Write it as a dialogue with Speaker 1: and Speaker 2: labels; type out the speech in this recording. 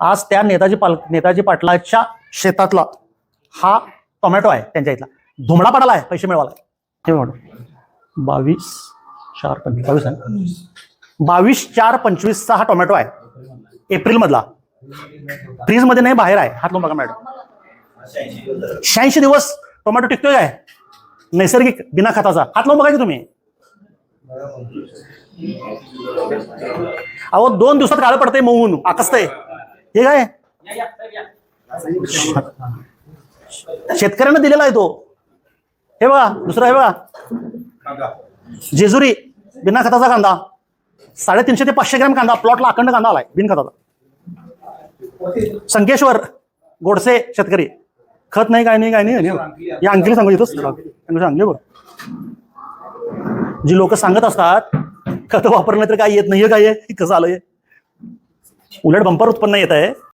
Speaker 1: आज त्या नेताजी पाल नेताजी पाटलाच्या शेतातला हा टोमॅटो आहे त्यांच्या इथला. धुमडा पडाला आहे पैसे मिळवाला हे बावीस चार पंचवीस. बावीस आहे बावीस चार पंचवीसचा हा टोमॅटो आहे. एप्रिल मधला फ्रीजमध्ये नाही बाहेर आहे. हात लावून बघा मॅडम. शहाऐंशी दिवस टोमॅटो टिकतोय काय? नैसर्गिक बिना खताचा. हात लावून बघा की तुम्ही. अहो दोन दिवसात काळं पडतंय मऊन आकसतंय. हे काय? शेतकऱ्यांना दिलेला आहे तो. हे बघा दुसरा हे बघा. जेजुरी बिना खताचा कांदा. साडेतीनशे ते पाचशे ग्रॅम कांदा प्लॉटला अखंड कांदा आलाय बिन खताचा. संकेश्वर गोडसे शेतकरी. खत नाही काय नाही काय नाही या अंकीला सांगू येतोच चांगले बघ जी लोक सांगत असतात खत वापरलं तर काय येत नाहीये काय कसं आलंय? उलट बंपर उत्पन्न येत आहे.